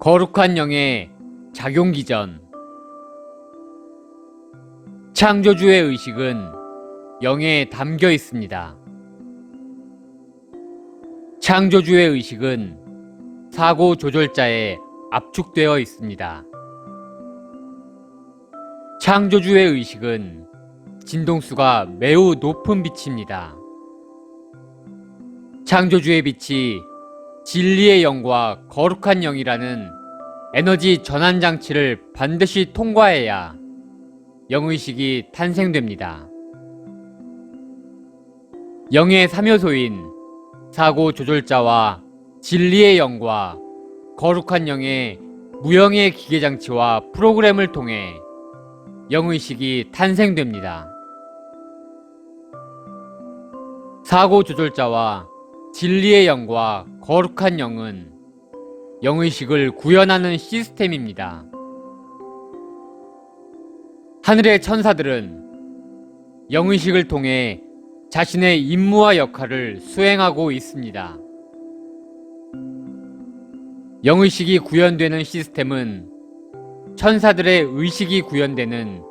거룩한 영의 작용기전 창조주의 의식은 영에 담겨 있습니다. 창조주의 의식은 사고 조절자에 압축되어 있습니다. 창조주의 의식은 진동수가 매우 높은 빛입니다. 창조주의 빛이 진리의 영과 거룩한 영이라는 에너지 전환 장치를 반드시 통과해야 영의식이 탄생됩니다. 영의 3요소인 사고 조절자와 진리의 영과 거룩한 영의 무영의 기계 장치와 프로그램을 통해 영의식이 탄생됩니다. 사고 조절자와 진리의 영과 거룩한 영은 영의식을 구현하는 시스템입니다. 하늘의 천사들은 영의식을 통해 자신의 임무와 역할을 수행하고 있습니다. 영의식이 구현되는 시스템은 천사들의 의식이 구현되는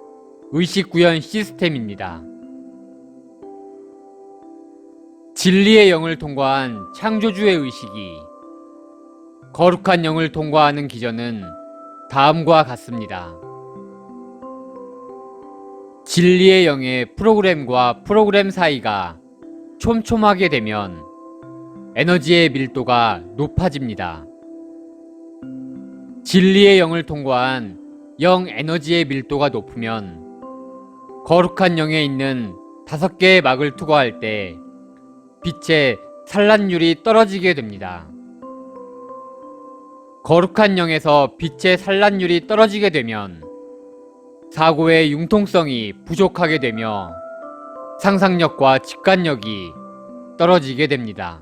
의식 구현 시스템입니다. 진리의 영을 통과한 창조주의 의식이 거룩한 영을 통과하는 기전은 다음과 같습니다. 진리의 영의 프로그램과 프로그램 사이가 촘촘하게 되면 에너지의 밀도가 높아집니다. 진리의 영을 통과한 영 에너지의 밀도가 높으면 거룩한 영에 있는 다섯 개의 막을 투과할 때 빛의 산란율이 떨어지게 됩니다. 거룩한 영에서 빛의 산란율이 떨어지게 되면 사고의 융통성이 부족하게 되며 상상력과 직관력이 떨어지게 됩니다.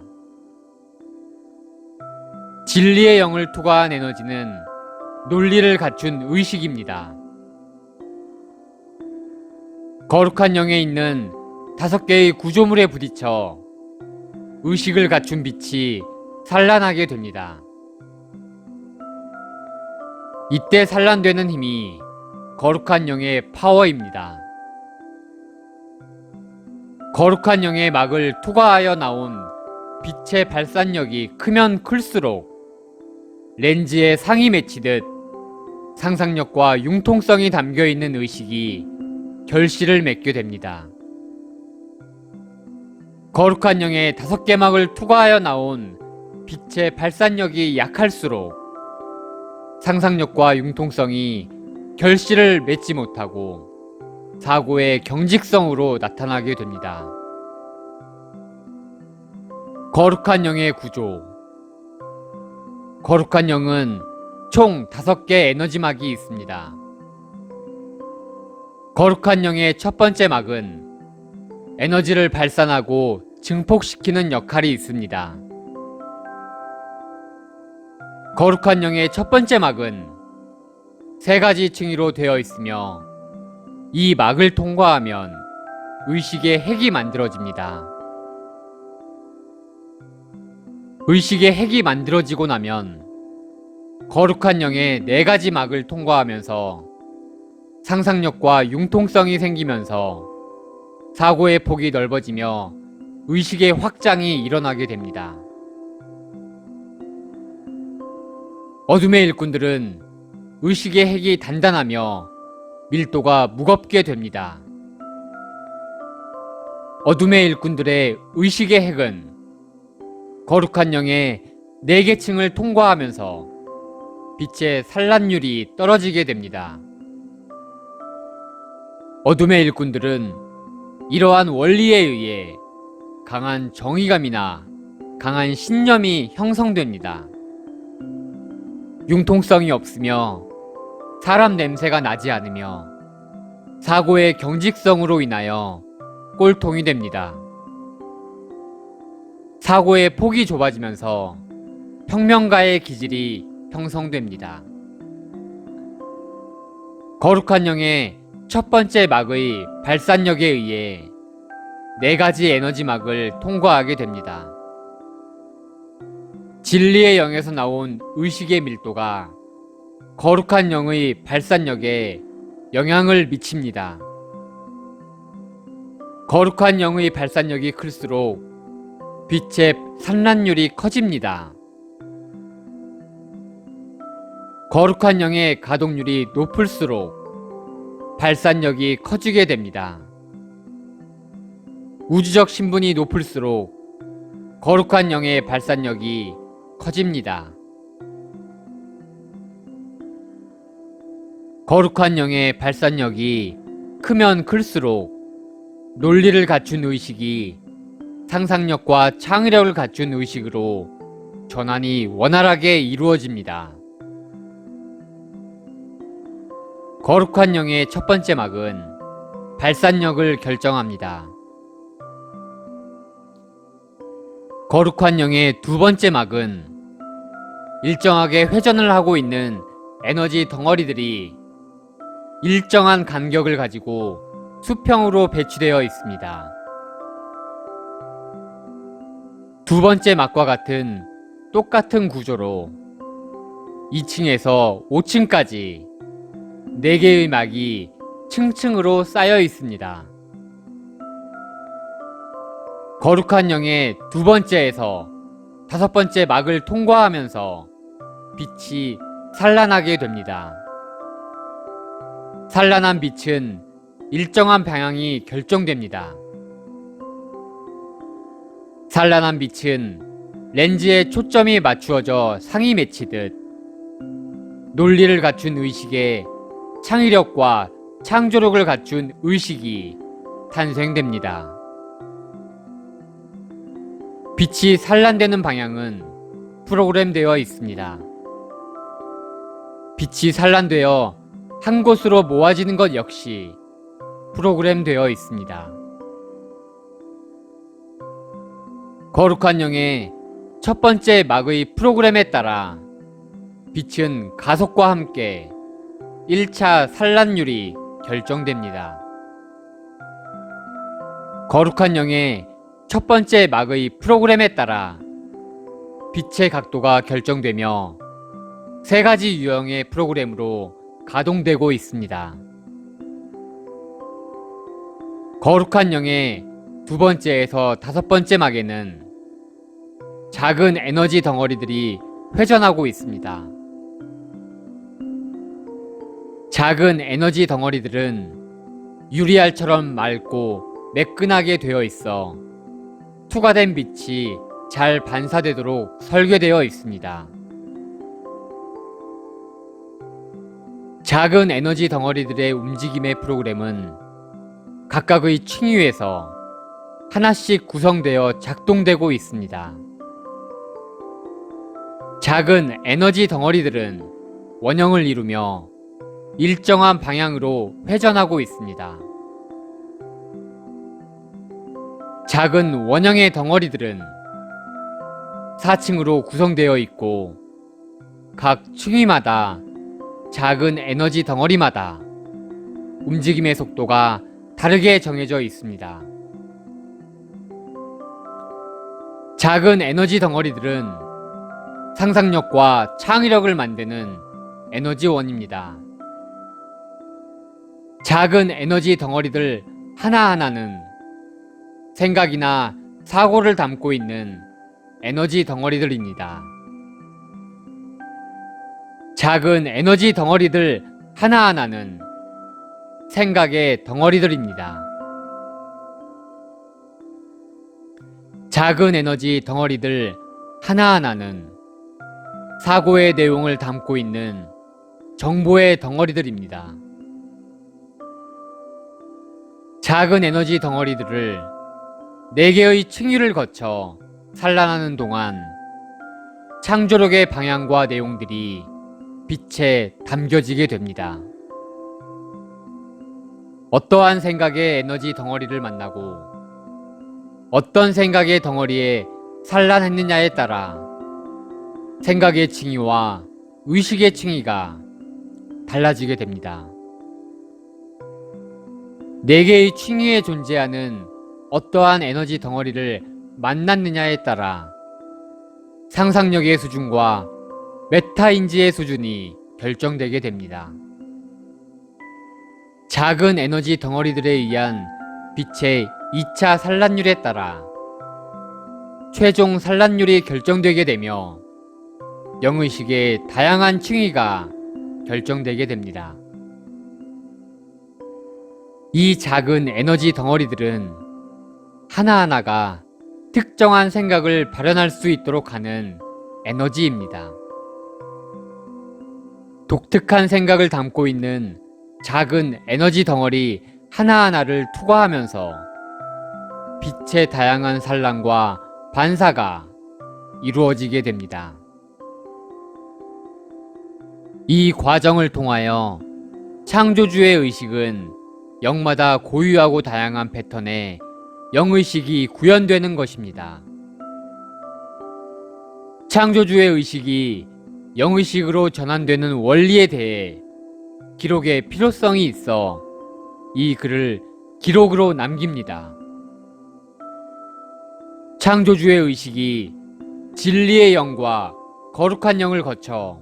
진리의 영을 투과한 에너지는 논리를 갖춘 의식입니다. 거룩한 영에 있는 다섯 개의 구조물에 부딪혀 의식을 갖춘 빛이 산란하게 됩니다. 이때 산란되는 힘이 거룩한 영의 파워입니다. 거룩한 영의 막을 투과하여 나온 빛의 발산력이 크면 클수록 렌즈에 상이 맺히듯 상상력과 융통성이 담겨 있는 의식이 결실을 맺게 됩니다. 거룩한 영의 다섯 개 막을 투과하여 나온 빛의 발산력이 약할수록 상상력과 융통성이 결실을 맺지 못하고 사고의 경직성으로 나타나게 됩니다. 거룩한 영의 구조 거룩한 영은 총 5개 에너지막이 있습니다. 거룩한 영의 첫 번째 막은 에너지를 발산하고 증폭시키는 역할이 있습니다. 거룩한 영의 첫 번째 막은 세 가지 층위로 되어 있으며 이 막을 통과하면 의식의 핵이 만들어집니다. 의식의 핵이 만들어지고 나면 거룩한 영의 네 가지 막을 통과하면서 상상력과 융통성이 생기면서 사고의 폭이 넓어지며 의식의 확장이 일어나게 됩니다. 어둠의 일꾼들은 의식의 핵이 단단하며 밀도가 무겁게 됩니다. 어둠의 일꾼들의 의식의 핵은 거룩한 영의 네 개 층을 통과하면서 빛의 산란율이 떨어지게 됩니다. 어둠의 일꾼들은 이러한 원리에 의해 강한 정의감이나 강한 신념이 형성됩니다. 융통성이 없으며 사람 냄새가 나지 않으며 사고의 경직성으로 인하여 꼴통이 됩니다. 사고의 폭이 좁아지면서 혁명가의 기질이 형성됩니다. 거룩한 영의 첫 번째 막의 발산력에 의해 네 가지 에너지 막을 통과하게 됩니다. 진리의 영에서 나온 의식의 밀도가 거룩한 영의 발산력에 영향을 미칩니다. 거룩한 영의 발산력이 클수록 빛의 산란율이 커집니다. 거룩한 영의 가동률이 높을수록 발산력이 커지게 됩니다. 우주적 신분이 높을수록 거룩한 영의 발산력이 커집니다. 거룩한 영의 발산력이 크면 클수록 논리를 갖춘 의식이 상상력과 창의력을 갖춘 의식으로 전환이 원활하게 이루어집니다. 거룩한 영의 첫 번째 막은 발산력을 결정합니다. 거룩한 영의 두 번째 막은 일정하게 회전을 하고 있는 에너지 덩어리들이 일정한 간격을 가지고 수평으로 배치되어 있습니다. 두 번째 막과 같은 똑같은 구조로 2층에서 5층까지 4개의 막이 층층으로 쌓여 있습니다. 거룩한 영의 두 번째에서 다섯 번째 막을 통과하면서 빛이 산란하게 됩니다. 산란한 빛은 일정한 방향이 결정됩니다. 산란한 빛은 렌즈에 초점이 맞추어져 상이 맺히듯 논리를 갖춘 의식에 창의력과 창조력을 갖춘 의식이 탄생됩니다. 빛이 산란되는 방향은 프로그램되어 있습니다. 빛이 산란되어 한 곳으로 모아지는 것 역시 프로그램되어 있습니다. 거룩한 영의 첫 번째 막의 프로그램에 따라 빛은 가속과 함께 1차 산란율이 결정됩니다. 거룩한 영의 첫 번째 막의 프로그램에 따라 빛의 각도가 결정되며 세 가지 유형의 프로그램으로 가동되고 있습니다. 거룩한 영의 두 번째에서 다섯 번째 막에는 작은 에너지 덩어리들이 회전하고 있습니다. 작은 에너지 덩어리들은 유리알처럼 맑고 매끈하게 되어 있어 투과된 빛이 잘 반사되도록 설계되어 있습니다. 작은 에너지 덩어리들의 움직임의 프로그램은 각각의 층위에서 하나씩 구성되어 작동되고 있습니다. 작은 에너지 덩어리들은 원형을 이루며 일정한 방향으로 회전하고 있습니다. 작은 원형의 덩어리들은 4층으로 구성되어 있고 각 층위마다 작은 에너지 덩어리마다 움직임의 속도가 다르게 정해져 있습니다. 작은 에너지 덩어리들은 상상력과 창의력을 만드는 에너지원입니다. 작은 에너지 덩어리들 하나하나는 생각이나 사고를 담고 있는 에너지 덩어리들입니다. 작은 에너지 덩어리들 하나하나는 생각의 덩어리들입니다. 작은 에너지 덩어리들 하나하나는 사고의 내용을 담고 있는 정보의 덩어리들입니다. 작은 에너지 덩어리들을 4개의 층위를 거쳐 산란하는 동안 창조력의 방향과 내용들이 빛에 담겨지게 됩니다. 어떠한 생각의 에너지 덩어리를 만나고 어떤 생각의 덩어리에 산란했느냐에 따라 생각의 층위와 의식의 층위가 달라지게 됩니다. 네 개의 층위에 존재하는 어떠한 에너지 덩어리를 만났느냐에 따라 상상력의 수준과 메타인지의 수준이 결정되게 됩니다. 작은 에너지 덩어리들에 의한 빛의 2차 산란율에 따라 최종 산란율이 결정되게 되며 영의식의 다양한 층위가 결정되게 됩니다. 이 작은 에너지 덩어리들은 하나하나가 특정한 생각을 발현할 수 있도록 하는 에너지입니다. 독특한 생각을 담고 있는 작은 에너지 덩어리 하나하나를 투과하면서 빛의 다양한 산란과 반사가 이루어지게 됩니다. 이 과정을 통하여 창조주의 의식은 영마다 고유하고 다양한 패턴의 영의식이 구현되는 것입니다. 창조주의 의식이 영의식으로 전환되는 원리에 대해 기록의 필요성이 있어 이 글을 기록으로 남깁니다. 창조주의 의식이 진리의 영과 거룩한 영을 거쳐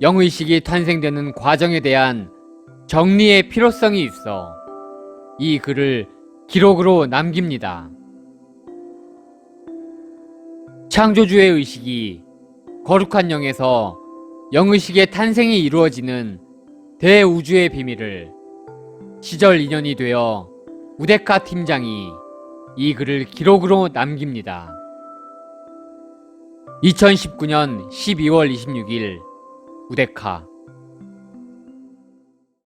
영의식이 탄생되는 과정에 대한 정리의 필요성이 있어 이 글을 기록으로 남깁니다. 창조주의 의식이 거룩한 영에서 영의식의 탄생이 이루어지는 대우주의 비밀을 시절 인연이 되어 우데카 팀장이 이 글을 기록으로 남깁니다. 2019년 12월 26일 우데카